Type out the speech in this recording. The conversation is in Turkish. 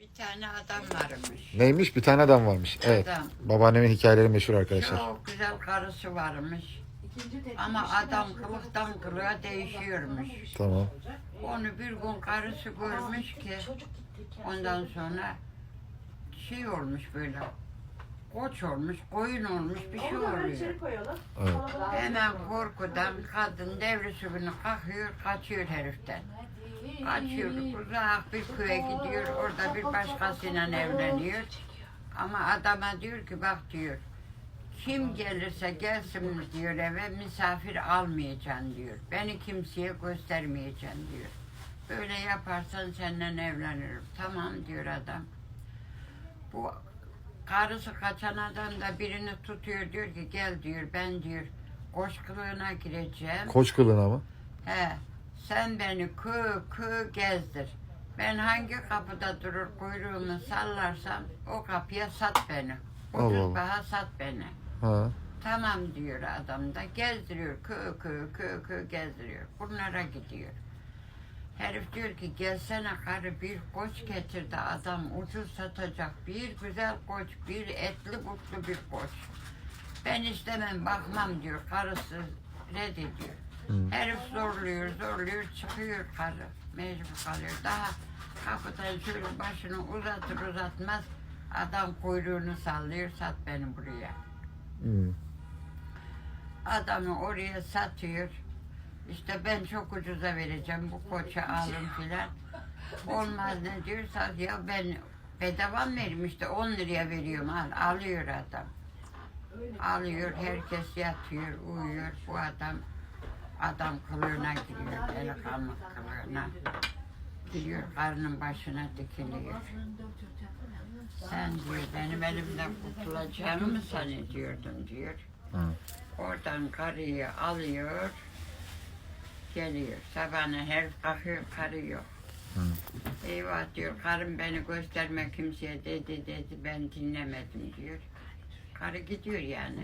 Bir tane adam varmış. Neymiş? Bir tane adam varmış. Evet. Adam. Babaannemin hikayeleri meşhur arkadaşlar. Çok güzel karısı varmış. Ama adam kılıktan kılığa değişiyormuş. Tamam. Onu bir gün karısı görmüş ki ondan sonra şey olmuş böyle. Koç olmuş, koyun olmuş bir şey böyle oluyor. içeri koyalım. Evet. Hemen korkudan kadın devri suyunu kalkıyor, kaçıyor heriften. Kaçıyor, uzak bir köye gidiyor, orada bir başkasıyla evleniyor. Ama adama diyor ki bak diyor, kim gelirse gelsin diyor eve misafir almayacaksın diyor. Beni kimseye göstermeyeceksin diyor. Böyle yaparsan seninle evlenirim. Tamam diyor adam. Bu karısı kaçan adam da birini tutuyor diyor ki gel diyor ben diyor koş kılığına gireceğim. Koç kılığına mı? He, sen beni kı kı gezdir. Ben hangi kapıda durur kuyruğumu sallarsam o kapıya sat beni. Allah Allah. Ucuz baha sat beni. Ha. Tamam diyor adam da gezdiriyor kı kı kı kı gezdiriyor. Bunlara gidiyor. Herif diyor ki gelsene karı bir koç getirdi adam ucuz satacak bir güzel koç bir etli butlu bir koç. Ben istemem bakmam diyor karısı reddediyor. Hı. Herif zorluyor zorluyor çıkıyor karı mecbur kalıyor. Daha kapıdan şöyle başını uzatır uzatmaz adam kuyruğunu sallıyor sat beni buraya. Hı. Adamı oraya satıyor. İşte ben çok ucuza vereceğim bu koça alın filan. Olmaz ne diyorsa ya ben bedava mı işte 10 liraya veriyorum al. Alıyor adam. Alıyor herkes yatıyor uyuyor bu adam adam kılığına giriyor delikanlı kılığına. Giriyor karnın başına dikiliyor. Sen diyor benim elimden kurtulacağını mı zannediyordun diyor. Hı. Oradan karıyı alıyor, geliyor. Sabahına her kalkıyor, karı yok. Hı. Eyvah diyor, karım beni gösterme kimseye dedi dedi, ben dinlemedim diyor. Karı gidiyor yani.